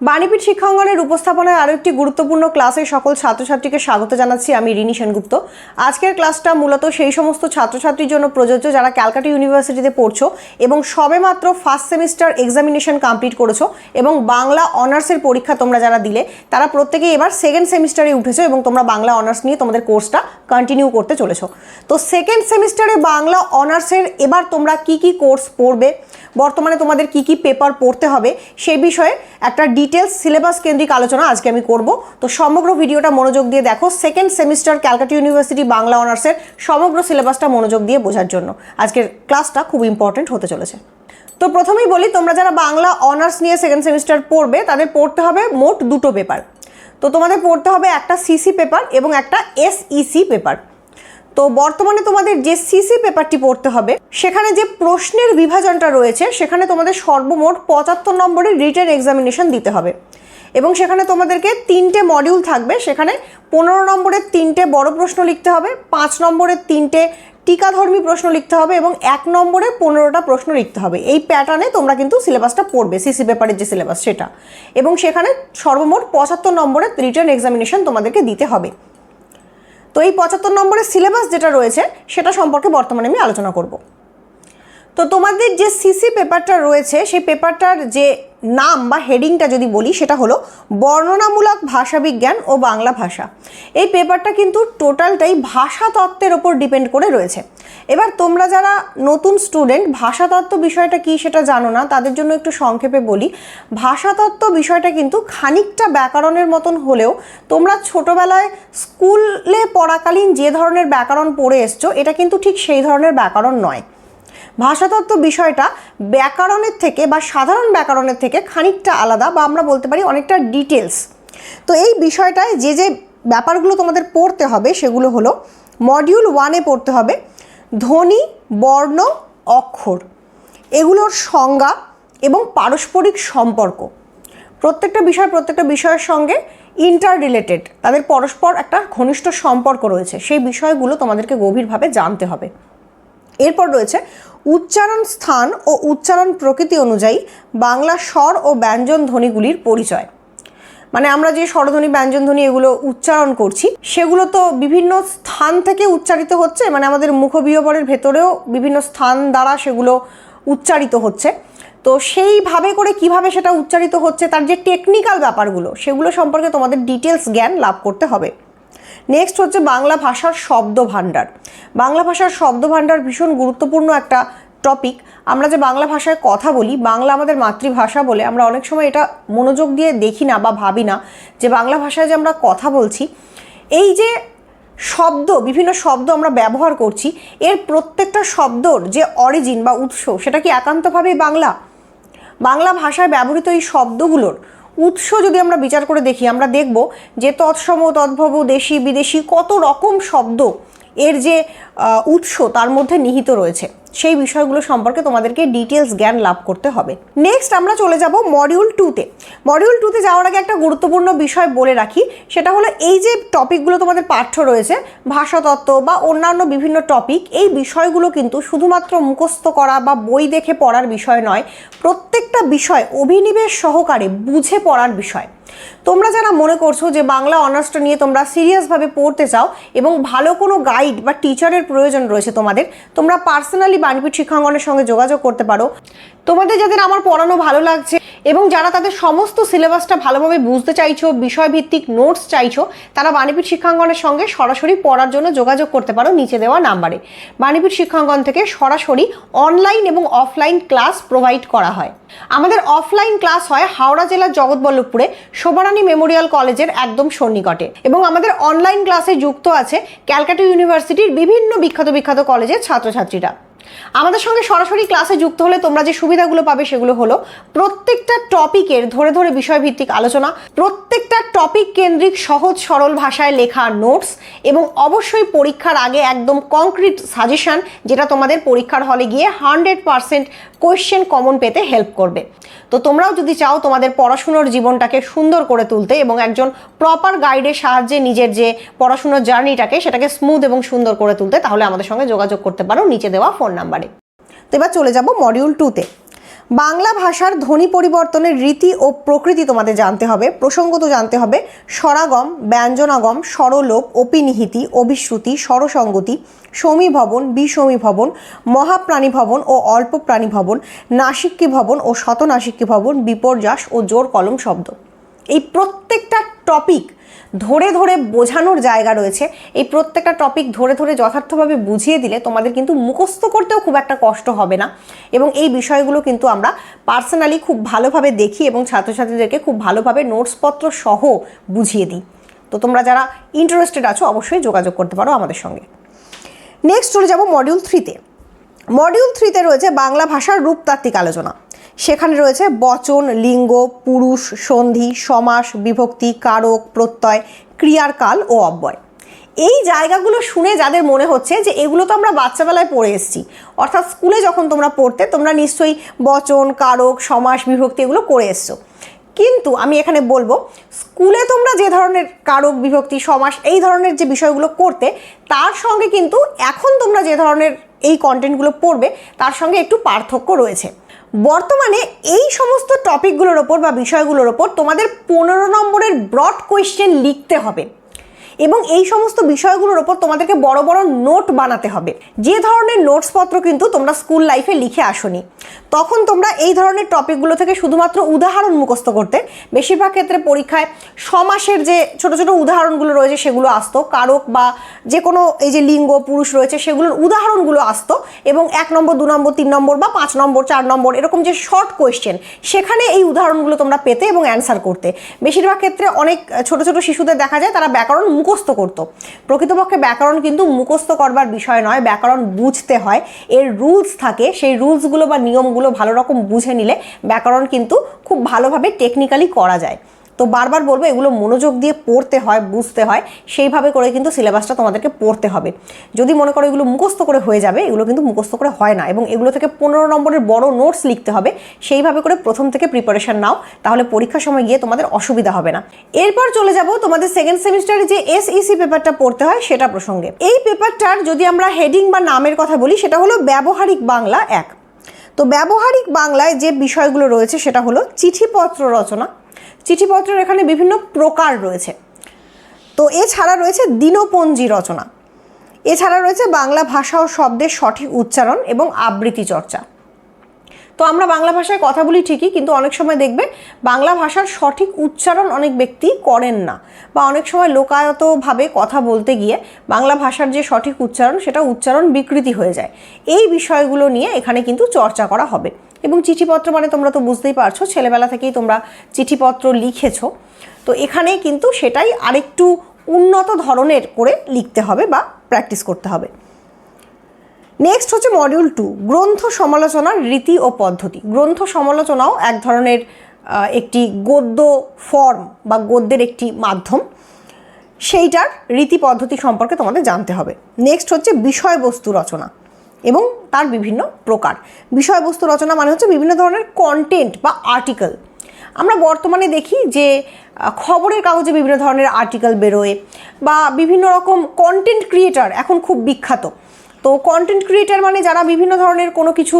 বাণীপীঠ শিক্ষাঙ্গনের উপস্থাপনায় আরও একটি গুরুত্বপূর্ণ ক্লাসে সকল ছাত্রছাত্রীকে স্বাগত জানাচ্ছি আমি রিনি সেনগুপ্ত। আজকের ক্লাসটা মূলত সেই সমস্ত ছাত্রছাত্রীর জন্য প্রযোজ্য যারা ক্যালকাটা ইউনিভার্সিটিতে পড়ছো এবং সবেমাত্র ফার্স্ট সেমিস্টার এক্সামিনেশন কমপ্লিট করেছ এবং বাংলা অনার্সের পরীক্ষা তোমরা যারা দিলে, তারা প্রত্যেকেই এবার সেকেন্ড সেমিস্টারে উঠেছো এবং তোমরা বাংলা অনার্স নিয়ে তোমাদের কোর্সটা কন্টিনিউ করতে চলেছো। তো সেকেন্ড সেমিস্টারে বাংলা অনার্সের এবার তোমরা কি কি কোর্স পড়বে, বর্তমানে তোমাদের কি কি পেপার পড়তে হবে, সে বিষয়ে একটা ডিটেলস সিলেবাস কেন্দ্রিক আলোচনা আজকে আমি করব। তো সমগ্র ভিডিওটা মনোযোগ দিয়ে দেখো। Second semester Calcutta university Bangla অনার্সের সমগ্র সিলেবাসটা মনোযোগ দিয়ে বোঝার জন্য আজকের ক্লাসটা খুব ইম্পর্টেন্ট হতে চলেছে। তো প্রথমেই বলি, তোমরা যারা বাংলা অনার্স নিয়ে সেকেন্ড সেমিস্টার পড়বে, তাদের পড়তে হবে মোট দুটো পেপার তো তোমাদের পড়তে হবে একটা সিসি পেপার এবং একটা এসইসি পেপার তো বর্তমানে তোমাদের যে সিসি পেপারটি পড়তে হবে, সেখানে যে প্রশ্নের বিভাজনটা রয়েছে, সেখানে তোমাদের সর্বমোট পঁচাত্তর নম্বরের রিটেন এক্সামিনেশন দিতে হবে। এবং সেখানে তোমাদেরকে তিনটে মডিউল থাকবে, সেখানে পনেরো নম্বরের তিনটে বড় প্রশ্ন লিখতে হবে, পাঁচ নম্বরের তিনটে টিকাধর্মী প্রশ্ন লিখতে হবে, এবং এক নম্বরে পনেরোটা প্রশ্ন লিখতে হবে। এই প্যাটার্নে তোমরা কিন্তু সিলেবাসটা পড়বে সিসি পেপারের যে সিলেবাস সেটা। এবং সেখানে সর্বমোট পঁচাত্তর নম্বরের রিটার্ন এক্সামিনেশন তোমাদেরকে দিতে হবে। তো এই পঁচাত্তর নম্বরের সিলেবাস যেটা রয়েছে, সেটা সম্পর্কে বর্তমানে আমি আলোচনা করব। তো তোমাদের যে সিসি পেপারটা রয়েছে, সেই পেপারটার যে নাম বা হেডিংটা যদি বলি, সেটা হলো বর্ণনামূলক ভাষাবিজ্ঞান ও বাংলা ভাষা। এই পেপারটা কিন্তু টোটালটাই ভাষা তত্ত্বের ওপর ডিপেন্ড করে রয়েছে। এবার তোমরা যারা নতুন স্টুডেন্ট ভাষাতত্ত্ব বিষয়টা কি সেটা জানো না, তাদের জন্য একটু সংক্ষেপে বলি। ভাষাতত্ত্ব বিষয়টা কিন্তু খানিকটা ব্যাকরণের মতন হলেও তোমরা ছোটবেলায় স্কুলে পড়াকালীন যে ধরনের ব্যাকরণ পড়ে এসছো, এটা কিন্তু ঠিক সেই ধরনের ব্যাকরণ নয়। ভাষাতত্ত্ব বিষয়টা ব্যাকরণের থেকে বা সাধারণ ব্যাকরণের থেকে খানিকটা আলাদা বা আমরা বলতে পারি অনেকটা ডিটেলস তো এই বিষয়টায় যে যে ব্যাপারগুলো তোমাদের পড়তে হবে সেগুলো হলো মডিউল ওয়ানে পড়তে হবে ধ্বনি, বর্ণ, অক্ষর। এগুলোর সংজ্ঞা এবং পারস্পরিক সম্পর্ক। প্রত্যেকটা বিষয় প্রত্যেকটা বিষয়ের সঙ্গে ইন্টার রিলেটেড তাদের পরস্পর একটা ঘনিষ্ঠ সম্পর্ক রয়েছে। সেই বিষয়গুলো তোমাদেরকে গভীরভাবে জানতে হবে। এরপর রয়েছে উচ্চারণ স্থান ও উচ্চারণ প্রকৃতি অনুযায়ী বাংলা স্বর ও ব্যঞ্জন ধ্বনিগুলির পরিচয়। মানে আমরা যে স্বরধ্বনি ব্যঞ্জনধ্বনি এগুলো উচ্চারণ করছি, সেগুলো তো বিভিন্ন স্থান থেকে উচ্চারিত হচ্ছে মানে আমাদের মুখবিহবরের ভেতরেও বিভিন্ন স্থান দ্বারা সেগুলো উচ্চারিত হচ্ছে। তো সেইভাবে করে কীভাবে সেটা উচ্চারিত হচ্ছে, তার যে টেকনিক্যাল ব্যাপারগুলো, সেগুলো সম্পর্কে তোমাদের ডিটেলস জ্ঞান লাভ করতে হবে। নেক্সট হচ্ছে বাংলা ভাষার শব্দ ভাণ্ডার বাংলা ভাষার শব্দ ভাণ্ডার ভীষণ গুরুত্বপূর্ণ একটা টপিক আমরা যে বাংলা ভাষায় কথা বলি, বাংলা আমাদের মাতৃভাষা বলে, আমরা অনেক সময় এটা মনোযোগ দিয়ে দেখি না বা ভাবি না যে বাংলা ভাষায় যে আমরা কথা বলছি, এই যে শব্দ, বিভিন্ন শব্দ আমরা ব্যবহার করছি, এর প্রত্যেকটা শব্দর যে অরিজিন বা উৎস, সেটা কি একান্তভাবেই বাংলা? বাংলা ভাষায় ব্যবহৃত এই শব্দগুলোর উৎস যদি আমরা বিচার করে দেখি, আমরা দেখব যে তৎসম, তদ্ভব, দেশি, বিদেশি কত রকম শব্দ এর যে উৎস তার মধ্যে নিহিত রয়েছে। সেই বিষয়গুলো সম্পর্কে তোমাদেরকে ডিটেলস জ্ঞান লাভ করতে হবে। নেক্সট আমরা চলে যাব মডিউল টুতে মডিউল টুতে যাওয়ার আগে একটা গুরুত্বপূর্ণ বিষয় বলে রাখি, সেটা হলো এই যে টপিকগুলো তোমাদের পাঠ্য রয়েছে ভাষাতত্ত্ব বা অন্যান্য বিভিন্ন টপিক এই বিষয়গুলো কিন্তু শুধুমাত্র মুখস্থ করা বা বই দেখে পড়ার বিষয় নয়, প্রত্যেকটা বিষয় অভিনিবেশ সহকারে বুঝে পড়ার বিষয়। তোমরা যারা মনে করছ যে বাংলা অনার্সটা নিয়ে তোমরা সিরিয়াসভাবে পড়তে চাও এবং ভালো কোনো গাইড বা টিচারের প্রয়োজন রয়েছে তোমাদের, তোমরা পার্সোনালি বাণীপীঠ শিক্ষাঙ্গনের সঙ্গে যোগাযোগ করতে পারো। তোমাদের যাদের আমার পড়ানো ভালো লাগছে এবং যারা তাদের সমস্ত সিলেবাসটা ভালোভাবে বুঝতে চাইছো, বিষয়ভিত্তিক নোটস চাইছো, তারা বাণীপীঠ শিক্ষাঙ্গনের সঙ্গে সরাসরি পড়ার জন্য যোগাযোগ করতে পারো নিচে দেওয়া নাম্বারে। বাণীপীঠ শিক্ষাঙ্গন থেকে সরাসরি অনলাইন এবং অফলাইন ক্লাস প্রোভাইড করা হয়। আমাদের অফলাইন ক্লাস হয় হাওড়া জেলার জগৎবল্লভপুরে শোভারানী মেমোরিয়াল কলেজের একদম সন্নিকটে এবং আমাদের অনলাইন ক্লাসে যুক্ত আছে ক্যালকাটা ইউনিভার্সিটির বিভিন্ন বিখ্যাত বিখ্যাত কলেজের ছাত্রছাত্রীরা। আমাদের সঙ্গে সরাসরি ক্লাসে যুক্ত হলে তোমরা যে সুবিধাগুলো পাবে সেগুলো হলো, প্রত্যেকটা টপিকের ধরে ধরে বিষয়ভিত্তিক আলোচনা, প্রত্যেকটা টপিক কেন্দ্রিক সহজ সরল ভাষায় লেখা নোটস এবং অবশ্যই পরীক্ষার আগে একদম কংক্রিট সাজেশন যেটা তোমাদের পরীক্ষার হলে গিয়ে হান্ড্রেড পারসেন্ট কোয়েশ্চেন কমন পেতে হেল্প করবে। তো তোমরাও যদি চাও তোমাদের পড়াশুনোর জীবনটাকে সুন্দর করে তুলতে এবং একজন প্রপার গাইডের সাহায্যে নিজের যে পড়াশুনোর জার্নিটাকে সেটাকে স্মুথ এবং সুন্দর করে তুলতে, তাহলে আমাদের সঙ্গে যোগাযোগ করতে পারো, নিচে দেওয়া ফোন নাম্বারে। তো এবার চলে যাব মডিউল টুতে বাংলা ভাষার ধ্বনি পরিবর্তনের রীতি ও প্রকৃতি তোমাদের জানতে হবে। প্রসঙ্গত জানতে হবে স্বরাগম, ব্যঞ্জনাগম স্বরলোপ অপিনিহিতি, অভিশ্রুতি, স্বরসঙ্গতি, সমীভবন, বিষমীভবন মহাপ্রাণী ভবন ও অল্প প্রাণী ভবন নাসিক্যী ভবন ও শতনাসিক্যী ভবন বিপর্যাস ও জোর কলম শব্দ। এই প্রত্যেকটা টপিক ধরে ধরে বোঝানোর জায়গা রয়েছে। এই প্রত্যেকটা টপিক ধরে ধরে যথার্থভাবে বুঝিয়ে দিলে তোমাদের কিন্তু মুখস্থ করতেও খুব একটা কষ্ট হবে না। এবং এই বিষয়গুলো কিন্তু আমরা পার্সোনালি খুব ভালোভাবে দেখি এবং ছাত্রছাত্রীদেরকে খুব ভালোভাবে নোটসপত্র সহ বুঝিয়ে দিই। তো তোমরা যারা ইন্টারেস্টেড আছো, অবশ্যই যোগাযোগ করতে পারো আমাদের সঙ্গে। নেক্সট চলে যাব মডিউল থ্রিতে মডিউল থ্রিতে রয়েছে বাংলা ভাষার রূপতাত্ত্বিক আলোচনা। সেখানে রয়েছে বচন, লিঙ্গ, পুরুষ, সন্ধি, সমাস, বিভক্তি, কারক, প্রত্যয় ক্রিয়ার কাল ও অব্যয়। এই জায়গাগুলো শুনে যাদের মনে হচ্ছে যে এগুলো তো আমরা বাচ্চাবেলায় পড়ে এসেছি, অর্থাৎ স্কুলে যখন তোমরা পড়তে, তোমরা নিশ্চয়ই বচন, কারক, সমাস, বিভক্তি এগুলো করে এসছো। কিন্তু আমি এখানে বলব, স্কুলে তোমরা যে ধরনের কারক, বিভক্তি, সমাস এই ধরনের যে বিষয়গুলো করতে, তার সঙ্গে কিন্তু এখন তোমরা যে ধরনের এই কন্টেন্টগুলো পড়বে, তার সঙ্গে একটু পার্থক্য রয়েছে। বর্তমানে এই সমস্ত টপিকগুলোর ওপর বা বিষয়গুলোর ওপর তোমাদের পনেরো নম্বরের ব্রড কোয়েশ্চেন লিখতে হবে। এবং এই সমস্ত বিষয়গুলোর ওপর তোমাদেরকে বড় বড় নোট বানাতে হবে। যে ধরনের নোটসপত্র কিন্তু তোমরা স্কুল লাইফে লিখে আসনি। তখন তোমরা এই ধরনের টপিকগুলো থেকে শুধুমাত্র উদাহরণ মুখস্থ করতে, বেশিরভাগ ক্ষেত্রে পরীক্ষায় সমাসের যে ছোট ছোট উদাহরণগুলো রয়েছে সেগুলো আসতো, কারক বা যে কোনো এই যে লিঙ্গ, পুরুষ রয়েছে সেগুলোর উদাহরণগুলো আসতো এবং এক নম্বর, দু নম্বর, তিন নম্বর বা পাঁচ নম্বর, চার নম্বর এরকম যে শর্ট কোয়েশ্চেন সেখানে এই উদাহরণগুলো তোমরা পেতে এবং অ্যান্সার করতে। বেশিরভাগ ক্ষেত্রে অনেক ছোট ছোট শিশুদের দেখা যায় তারা ব্যাকরণ মুখস্থ করতো। প্রকৃতপক্ষে ব্যাকরণ কিন্তু মুখস্থ করবার বিষয় নয়, ব্যাকরণ বুঝতে হয়, এর রুলস থাকে, সেই রুলসগুলো বা নিয়মগুলো ভালো রকম বুঝে নিলে ব্যাকরণ কিন্তু খুব ভালোভাবে টেকনিক্যালি করা যায়। তো বারবার বলব, এগুলো মনোযোগ দিয়ে পড়তে হয়, বুঝতে হয়, সেইভাবে করে কিন্তু সিলেবাসটা তোমাদেরকে পড়তে হবে। যদি মনে করো এগুলো মুখস্থ করে হয়ে যাবে, এগুলো কিন্তু মুখস্থ করে হয় না এবং এগুলো থেকে পনেরো নম্বরের বড় নোটস লিখতে হবে, সেইভাবে করে প্রথম থেকে প্রিপারেশান নাও, তাহলে পরীক্ষার সময় গিয়ে তোমাদের অসুবিধা হবে না। এরপর চলে যাব তোমাদের সেকেন্ড সেমিস্টারে যে এসইসি পেপারটা পড়তে হয়, সেটা প্রসঙ্গে। এই পেপারটার যদি আমরা হেডিং বা নামের কথা বলি, সেটা হলো ব্যবহারিক বাংলা এক। তো ব্যবহারিক বাংলায় যে বিষয়গুলো রয়েছে সেটা হলো চিঠিপত্র রচনা। চিঠিপত্রের এখানে বিভিন্ন প্রকার রয়েছে। তো এছাড়া রয়েছে দিনপঞ্জি রচনা। এছাড়া রয়েছে বাংলা ভাষা ও শব্দের সঠিক উচ্চারণ এবং আবৃত্তি চর্চা। তো আমরা বাংলা ভাষায় কথা বলি ঠিকই, কিন্তু অনেক সময় দেখবে বাংলা ভাষার সঠিক উচ্চারণ অনেক ব্যক্তি করেন না বা অনেক সময় লোকায়তভাবে কথা বলতে গিয়ে বাংলা ভাষার যে সঠিক উচ্চারণ, সেটা উচ্চারণ বিকৃতি হয়ে যায়। এই বিষয়গুলো নিয়ে এখানে কিন্তু চর্চা করা হবে। এবং চিঠিপত্র মানে তোমরা তো বুঝতেই পারছ, ছেলেবেলা থেকেই তোমরা চিঠিপত্র লিখেছো। তো এখানে কিন্তু সেটাই আরেকটু উন্নত ধরনের করে লিখতে হবে বা প্র্যাকটিস করতে হবে। নেক্সট হচ্ছে মডিউল টু গ্রন্থ সমালোচনার রীতি ও পদ্ধতি। গ্রন্থ সমালোচনাও এক ধরনের একটি গদ্য ফর্ম বা গদ্যের একটি মাধ্যম। সেইটার রীতি পদ্ধতি সম্পর্কে তোমাদের জানতে হবে। নেক্সট হচ্ছে বিষয়বস্তু রচনা এবং তার বিভিন্ন প্রকার। বিষয়বস্তু রচনা মানে হচ্ছে বিভিন্ন ধরনের কন্টেন্ট বা আর্টিকেল আমরা বর্তমানে দেখি যে খবরের কাগজে বিভিন্ন ধরনের আর্টিকেল বেরোয় বা বিভিন্ন রকম কন্টেন্ট ক্রিয়েটার এখন খুব বিখ্যাত। তো কন্টেন্ট ক্রিয়েটার মানে যারা বিভিন্ন ধরনের কোনো কিছু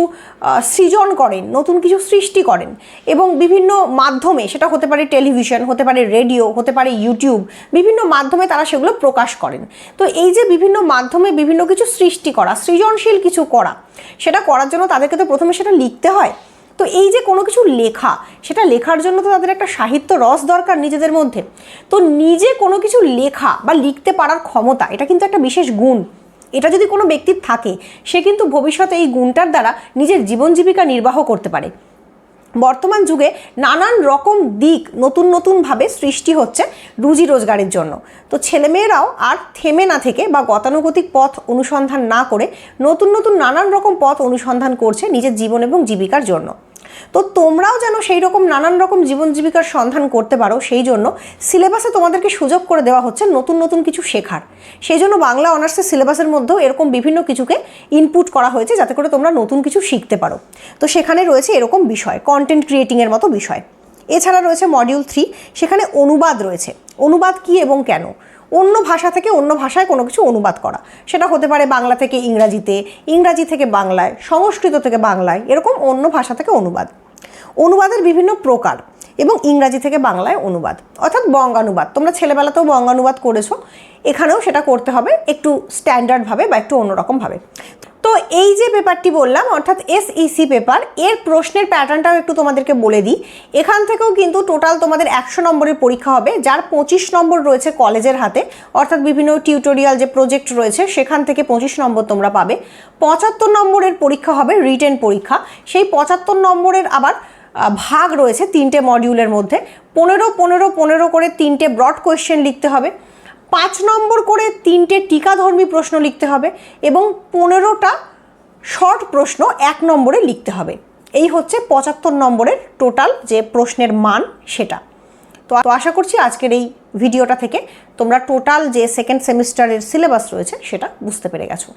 সৃজন করেন, নতুন কিছু সৃষ্টি করেন এবং বিভিন্ন মাধ্যমে, সেটা হতে পারে টেলিভিশন হতে পারে রেডিও হতে পারে ইউটিউব বিভিন্ন মাধ্যমে তারা সেগুলো প্রকাশ করেন। তো এই যে বিভিন্ন মাধ্যমে বিভিন্ন কিছু সৃষ্টি করা, সৃজনশীল কিছু করা, সেটা করার জন্য তাদেরকে তো প্রথমে সেটা লিখতে হয়। তো এই যে কোনো কিছু লেখা, সেটা লেখার জন্য তো তাদের একটা সাহিত্য রস দরকার নিজেদের মধ্যে। তো নিজে কোনো কিছু লেখা বা লিখতে পারার ক্ষমতা, এটা কিন্তু একটা বিশেষ গুণ। এটা যদি কোনো ব্যক্তির থাকে, সে কিন্তু ভবিষ্যতে এই গুণটার দ্বারা নিজের জীবন জীবিকা নির্বাহ করতে পারে। বর্তমান যুগে নানান রকম দিক নতুন নতুনভাবে সৃষ্টি হচ্ছে রুজি রোজগারের জন্য। তো ছেলেমেয়েরাও আর থেমে না থেকে বা গতানুগতিক পথ অনুসন্ধান না করে নতুন নতুন নানান রকম পথ অনুসন্ধান করছে নিজের জীবন এবং জীবিকার জন্য। তো তোমরাও যেন সেই রকম নানান রকম জীবন জীবিকার সন্ধান করতে পারো, সেই জন্য সিলেবাসে তোমাদেরকে সুযোগ করে দেওয়া হচ্ছে নতুন নতুন কিছু শেখার। সেই জন্য বাংলা অনার্সের সিলেবাসের মধ্যেও এরকম বিভিন্ন কিছুকে ইনপুট করা হয়েছে যাতে করে তোমরা নতুন কিছু শিখতে পারো। তো সেখানে রয়েছে এরকম বিষয় কন্টেন্ট ক্রিয়েটিংয়ের মতো বিষয়। এছাড়া রয়েছে মডিউল থ্রি সেখানে অনুবাদ রয়েছে। অনুবাদ কি এবং কেন? অন্য ভাষা থেকে অন্য ভাষায় কোনো কিছু অনুবাদ করা। সেটা হতে পারে বাংলা থেকে ইংরাজিতে, ইংরাজি থেকে বাংলায়, সংস্কৃত থেকে বাংলায়, এরকম অন্য ভাষা থেকে অনুবাদ। অনুবাদের বিভিন্ন প্রকার। এবং ইংরাজি থেকে বাংলায় অনুবাদ, অর্থাৎ বঙ্গানুবাদ। তোমরা ছেলেবেলাতেও বঙ্গানুবাদ করেছ, এখানেও সেটা করতে হবে একটু স্ট্যান্ডার্ডভাবে বা একটু অন্যরকমভাবে তো এই যে পেপারটি বললাম, অর্থাৎ এসইসি পেপার, এর প্রশ্নের প্যাটার্নটাও একটু তোমাদেরকে বলে দিই। এখান থেকেও কিন্তু টোটাল তোমাদের একশো নম্বরের পরীক্ষা হবে, যার পঁচিশ নম্বর রয়েছে কলেজের হাতে, অর্থাৎ বিভিন্ন টিউটোরিয়াল যে প্রজেক্ট রয়েছে, সেখান থেকে পঁচিশ নম্বর তোমরা পাবে। পঁচাত্তর নম্বরের পরীক্ষা হবে রিটেন পরীক্ষা। সেই পঁচাত্তর নম্বরের আবার ভাগ রয়েছে তিনটে মডিউলের মধ্যে। পনেরো পনেরো পনেরো করে তিনটে ব্রড কোয়েশ্চেন লিখতে হবে। পাঁচ নম্বর করে তিনটে টিকাধর্মী প্রশ্ন লিখতে হবে এবং পনেরোটা শর্ট প্রশ্ন এক নম্বরে লিখতে হবে। এই হচ্ছে পঁচাত্তর নম্বরের টোটাল যে প্রশ্নের মান সেটা। তো তো আশা করছি আজকের এই ভিডিওটা থেকে তোমরা টোটাল যে সেকেন্ড সেমিস্টারের সিলেবাস রয়েছে সেটা বুঝতে পেরে গেছো।